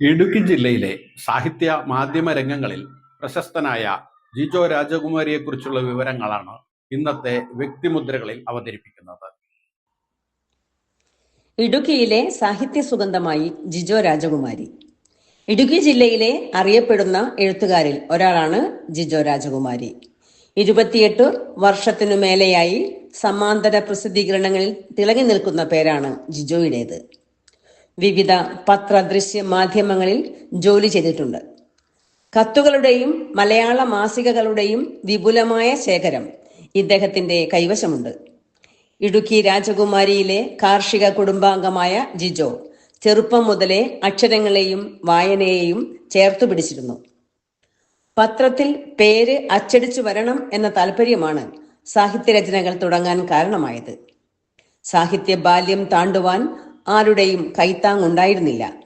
ഇടുക്കി ജില്ലയിലെ സാഹിത്യ മാധ്യമ രംഗങ്ങളിൽ പ്രശസ്തനായ ജിജോ രാജകുമാരിയെക്കുറിച്ചുള്ള വിവരങ്ങളാണ് ഇന്നത്തെ വ്യക്തിമുദ്രകളിൽ അവതരിപ്പിക്കുന്നത്. ഇടുക്കിയിലെ സാഹിത്യ സുഗന്ധമായി ജിജോ രാജകുമാരി. ഇടുക്കി ജില്ലയിലെ അറിയപ്പെടുന്ന എഴുത്തുകാരിൽ ഒരാളാണ് ജിജോ രാജകുമാരി. ഇരുപത്തിയെട്ട് വർഷത്തിനു മേലെയായി സമാന്തര പ്രസിദ്ധീകരണങ്ങളിൽ തിളങ്ങി നിൽക്കുന്ന പേരാണ് ജിജോയുടേത്. വിവിധ പത്ര ദൃശ്യ മാധ്യമങ്ങളിൽ ജോലി ചെയ്തിട്ടുണ്ട്. കത്തുകളുടെയും മലയാള മാസികകളുടെയും വിപുലമായ ശേഖരം ഇദ്ദേഹത്തിന്റെ കൈവശമുണ്ട്. ഇടുക്കി രാജകുമാരിയിലെ കാർഷിക കുടുംബാംഗമായ ജിജോ ചെറുപ്പം മുതലേ അക്ഷരങ്ങളെയും വായനയെയും ചേർത്തു പിടിച്ചിരുന്നു. പത്രത്തിൽ പേര് അച്ചടിച്ചു വരണം എന്ന താല്പര്യമാണ് സാഹിത്യരചനകൾ തുടങ്ങാൻ കാരണമായത്. സാഹിത്യ ബാല്യം താണ്ടുവാൻ ആരുടെയും കൈത്താങ്ങുണ്ടായിരുന്നില്ല.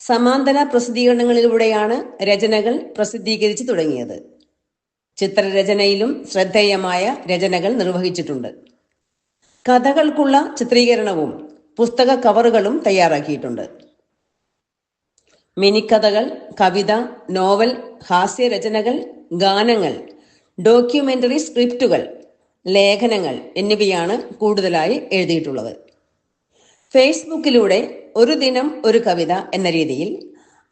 സമാന്തര പ്രസിദ്ധീകരണങ്ങളിലൂടെയാണ് രചനകൾ പ്രസിദ്ധീകരിച്ചു തുടങ്ങിയത്. ചിത്രരചനയിലും ശ്രദ്ധേയമായ രചനകൾ നിർവഹിച്ചിട്ടുണ്ട്. കഥകൾക്കുള്ള ചിത്രീകരണവും പുസ്തക കവറുകളും തയ്യാറാക്കിയിട്ടുണ്ട്. മിനിക്കഥകൾ കവിത നോവൽ ഹാസ്യരചനകൾ ഗാനങ്ങൾ ഡോക്യുമെന്ററി സ്ക്രിപ്റ്റുകൾ ലേഖനങ്ങൾ എന്നിവയാണ് കൂടുതലായി എഴുതിയിട്ടുള്ളത്. ഫേസ്ബുക്കിലൂടെ ഒരു ദിനം ഒരു കവിത എന്ന രീതിയിൽ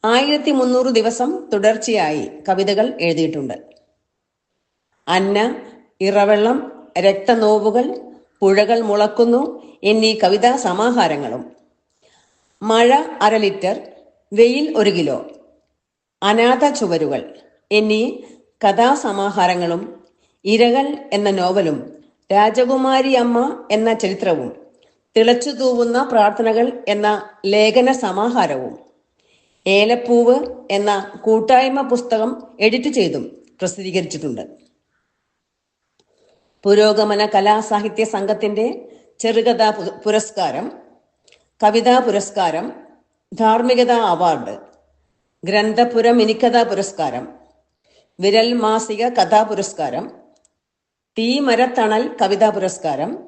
ആയിരത്തി മുന്നൂറ് ദിവസം തുടർച്ചയായി കവിതകൾ എഴുതിയിട്ടുണ്ട്. അന്ന ഇറവെള്ളം രക്തനോവുകൾ പുഴകൾ മുളക്കുന്നു എന്നീ കവിതാ സമാഹാരങ്ങളും. മഴ അര ലിറ്റർ വെയിൽ ഒരു കിലോ അനാഥ ചുവരുകൾ എന്നീ കഥാസമാഹാരങ്ങളും ഇരകൾ എന്ന നോവലും രാജകുമാരി അമ്മ എന്ന ചരിത്രവും തിളച്ചു തൂവുന്ന പ്രാർത്ഥനകൾ എന്ന ലേഖന സമാഹാരവും ഏലപ്പൂവ് എന്ന കൂട്ടായ്മ പുസ്തകം എഡിറ്റ് ചെയ്തും പ്രസിദ്ധീകരിച്ചിട്ടുണ്ട്. പുരോഗമന കലാസാഹിത്യ സംഘത്തിന്റെ ചെറുകഥാ പുരസ്കാരം കവിതാ പുരസ്കാരം ധാർമ്മികതാ അവാർഡ് ഗ്രന്ഥപുര മിനിക്കഥാ പുരസ്കാരം വിരൽ മാസിക കഥാ പുരസ്കാരം തീമരത്തണൽ കവിതാ പുരസ്കാരം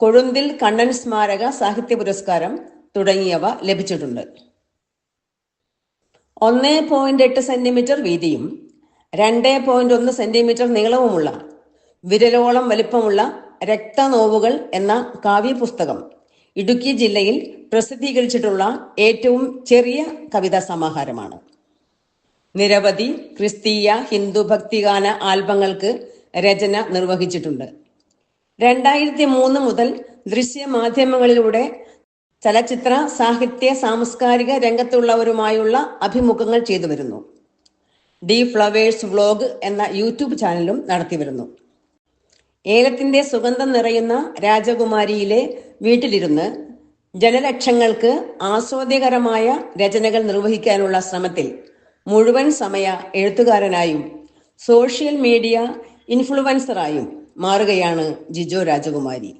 കൊഴുന്തിൽ കണ്ണൻ സ്മാരക സാഹിത്യ പുരസ്കാരം തുടങ്ങിയവ ലഭിച്ചിട്ടുണ്ട്. ഒന്ന് പോയിന്റ് എട്ട് സെന്റിമീറ്റർ വീതിയും രണ്ട് പോയിന്റ് ഒന്ന് സെന്റിമീറ്റർ നീളവുമുള്ള വിരലോളം വലിപ്പമുള്ള രക്തനോവുകൾ എന്ന കാവ്യപുസ്തകം ഇടുക്കി ജില്ലയിൽ പ്രസിദ്ധീകരിച്ചിട്ടുള്ള ഏറ്റവും ചെറിയ കവിതാ സമാഹാരമാണ്. നിരവധി ക്രിസ്തീയ ഹിന്ദു ഭക്തിഗാന ആൽബങ്ങൾക്ക് രചന നിർവഹിച്ചിട്ടുണ്ട്. രണ്ടായിരത്തി മൂന്ന് മുതൽ ദൃശ്യമാധ്യമങ്ങളിലൂടെ ചലച്ചിത്ര സാഹിത്യ സാംസ്കാരിക രംഗത്തുള്ളവരുമായുള്ള അഭിമുഖങ്ങൾ ചെയ്തു വരുന്നു. ഡി ഫ്ലവേഴ്സ് വ്ലോഗ് എന്ന യൂട്യൂബ് ചാനലും നടത്തി വരുന്നു. ഏലത്തിന്റെ സുഗന്ധം നിറയുന്ന രാജകുമാരിയിലെ വീട്ടിലിരുന്ന് ജനലക്ഷങ്ങൾക്ക് ആസ്വാദ്യകരമായ രചനകൾ നിർവഹിക്കാനുള്ള ശ്രമത്തിൽ മുഴുവൻ സമയ എഴുത്തുകാരനായും സോഷ്യൽ മീഡിയ ഇൻഫ്ലുവൻസറായും മാറുകയാണ് ജിജോ രാജകുമാരി.